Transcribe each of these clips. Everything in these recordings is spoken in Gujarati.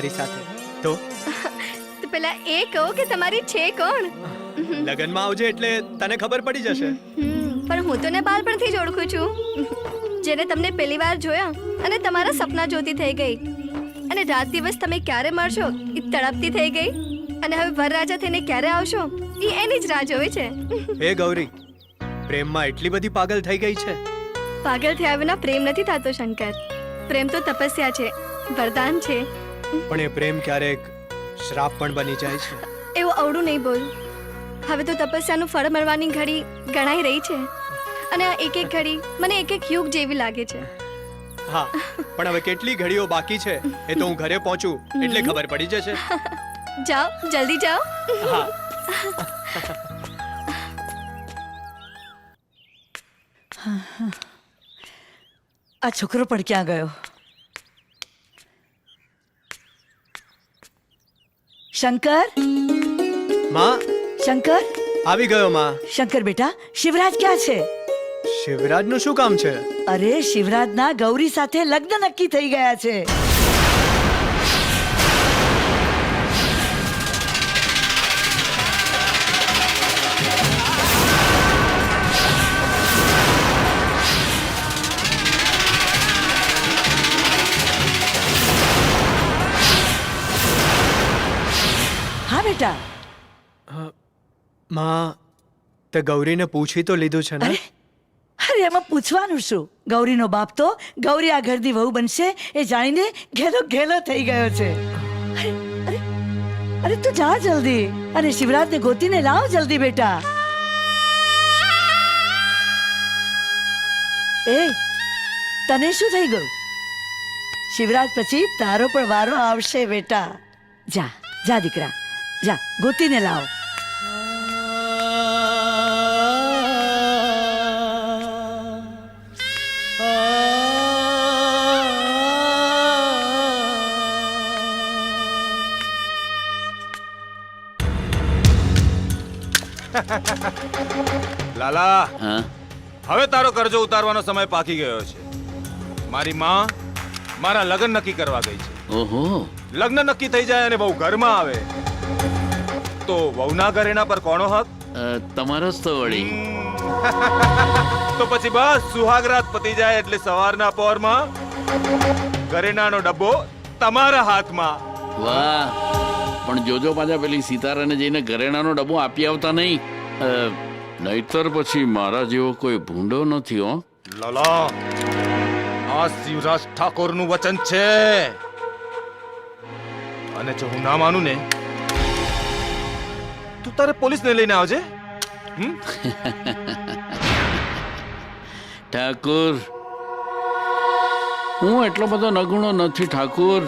મારી સાથે. તો? તો પેલા એ કહો કે તમારી છે કોણ? લગનમાં આવજે એટલે તને ખબર પડી જશે. પણ હું તો ને બાળપણથી જ ઓળખું છું. જેને તમને પહેલી વાર જોયા અને તમારા સપના જોતી થઈ ગઈ. અને રાત દિવસ તમે ક્યારે મળશો એ તડપતી થઈ ગઈ. અને હવે વરરાજા થઈને ક્યારે આવશો એ એની જ રાહ જોવે છે. હે ગૌરી પ્રેમમાં એટલી બધી પાગલ થઈ ગઈ છે? પાગલ થયા વિના પ્રેમ નથી થતો શંકર. પ્રેમ તો તપસ્યા છે વરદાન છે. પણ એ પ્રેમ ક્યારેક શ્રાપ પણ બની જાય છે. એવું અવડું નહીં બોલ. હવે તો તપસ્યાનું ફળ મળવાની ઘડી ગણાઈ રહી છે. અને આ એક એક ઘડી મને એક એક યુગ જેવી લાગે છે. હા પણ હવે કેટલી ઘડીઓ બાકી છે એ તો હું ઘરે પહોંચું એટલે ખબર પડી જશે. જાઓ જલ્દી જાઓ. હા. આ છોકરો પણ ક્યાં ગયો? શંકર? માં? શંકર? આવી ગયો માં. શંકર બેટા શિવરાજ ક્યાં છે? શિવરાજનું શું કામ છે? અરે શિવરાજના ગૌરી સાથે લગ્ન નક્કી થઈ ગયા છે. હા બેટા? માં તે ગૌરીને પૂછી તો લીધું છે ને? અરે એમાં પૂછવાનું શું? ગૌરીનો બાપ તો ગૌરી આ ઘરની વહુ બનશે એ જાણીને ઘેલો ઘેલો થઈ ગયો છે. અરે અરે અરે તું જા જલ્દી. અને શિવરાજને ગોતીને લાવ જલ્દી બેટા. એ તને શું થઈ ગયું? શિવરાજ પછી તારો પણ વારો આવશે બેટા. જા જા દીકરા. જા ગોતીને લાવ. લાલા હા? હવે તારો કરજો ઉતારવાનો સમય પાકી ગયો છે. મારી માં મારા લગ્ન નક્કી કરવા ગઈ છે. ઓહો. લગ્ન નક્કી થઈ જાય અને બહુ ઘરમાં આવે. તો વહુના ઘરેણા પર કોનો હક તમારો જ તો વળી. તો પછી બસ સુહાગરાત પતી જાય એટલે સવારના પોરમાં ઘરેણાનો ડબ્બો તમારા હાથમાં. વાહ. પણ જોજો પાછા પેલી સિતારાને જઈને ઘરેણાનો ડબ્બો આપી આવતા નહીં. નહીતર પછી મારા જેવો કોઈ ભૂંડો નથી હો. લાલા. આ શિવરાજ ઠાકોરનું વચન છે. અને જો હું ના માનું ને તું તારે પોલીસને લઈને આવજે. ઠાકુર. હું એટલો બધો નગુણો નથી, ઠાકુર.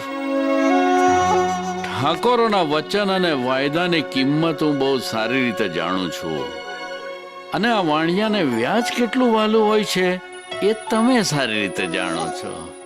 ઠાકોરોના વચન અને વાયદાની કિંમત હું બહુ સારી રીતે જાણું છું. અને આ વાણિયાને વ્યાજ કેટલું વાલું હોય છે, એ તમે સારી રીતે જાણો છો.